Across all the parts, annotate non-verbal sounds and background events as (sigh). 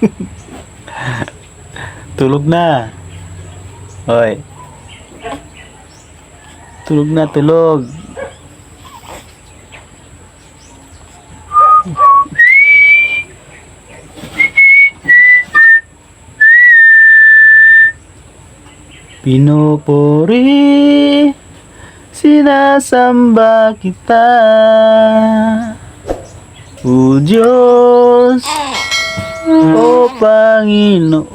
(laughs) tulog na. Hoy. Tulog na, tulog. Pinupuri, sinasamba kita. O Diyos, O Panginoon,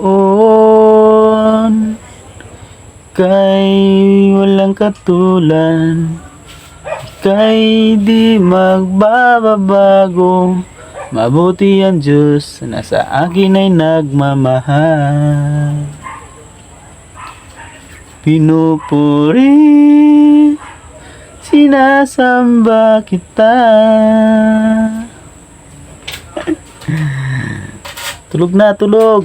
kay walang katulan, kay di magbababago, mabuti ang Diyos na sa akin ay nagmamahal. Pinupuri, sinasamba kita. Tulog na, tulog.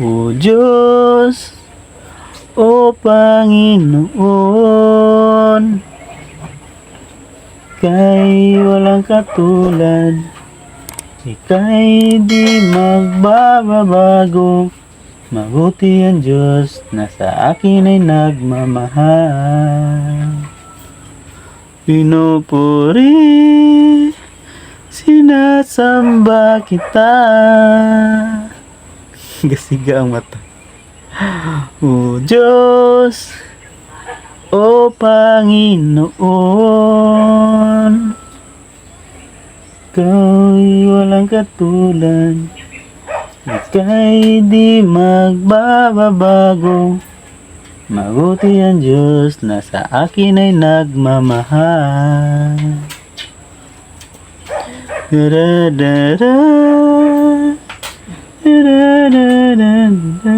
O Diyos, O Panginoon, kay walang katulad, ika'y di magbababago. Mabuti ang Diyos na sa akin ay nagmamahal. Pinupuri, sinasamba kita. (laughs) Gasiga ang mata. O Diyos, O Panginoon, Ka'y walang katulad, Ika'y di magbababago, Mabuti ang Diyos na sa akin ay nagmamahal. Da-da-da-da. Da-da-da-da-da.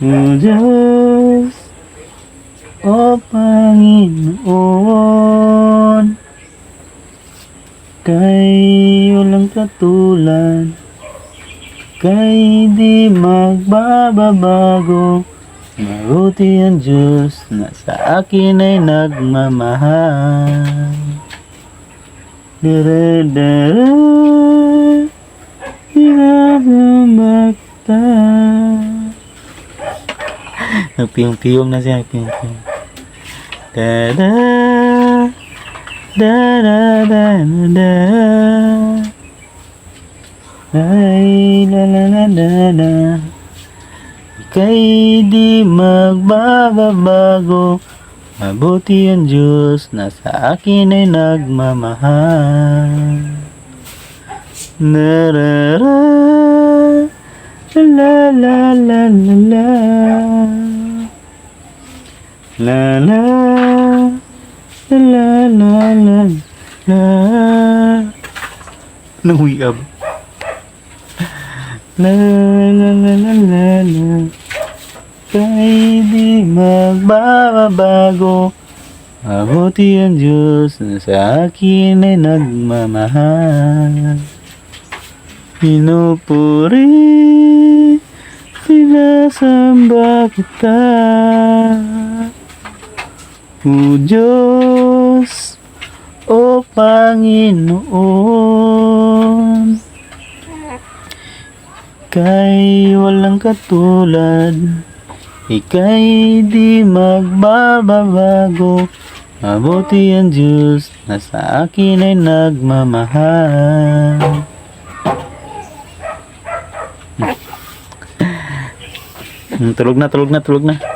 O Diyos, O Panginoon, kay walang katulad, kay di magbababago, mabuti ang Diyos na sa akin ay nagmamahal. Dara-dara, (laughs) Pinabamagta. Nagpiyong-piyong na siya, nagpiyong-piyong. Da-da, da-da-da-da-da. Ay, la la la la la. Ika'y di magbababago. Mabuti ang Diyos na sa akin ay nagmamahal. Narara, la la la la la. La la, la la la la. Nang uyab. La la la la la la. Kay di magbabago. Mabuti ang Diyos na sa akin ay nagmamahal. Pinupuri, sinasamba kita. O Diyos, O Panginoon, kay walang katulad, ika'y di magbababago. Mabuti ang Diyos na sa akin ay nagmamahal. Hmm, tulog na, tulog na, tulog na.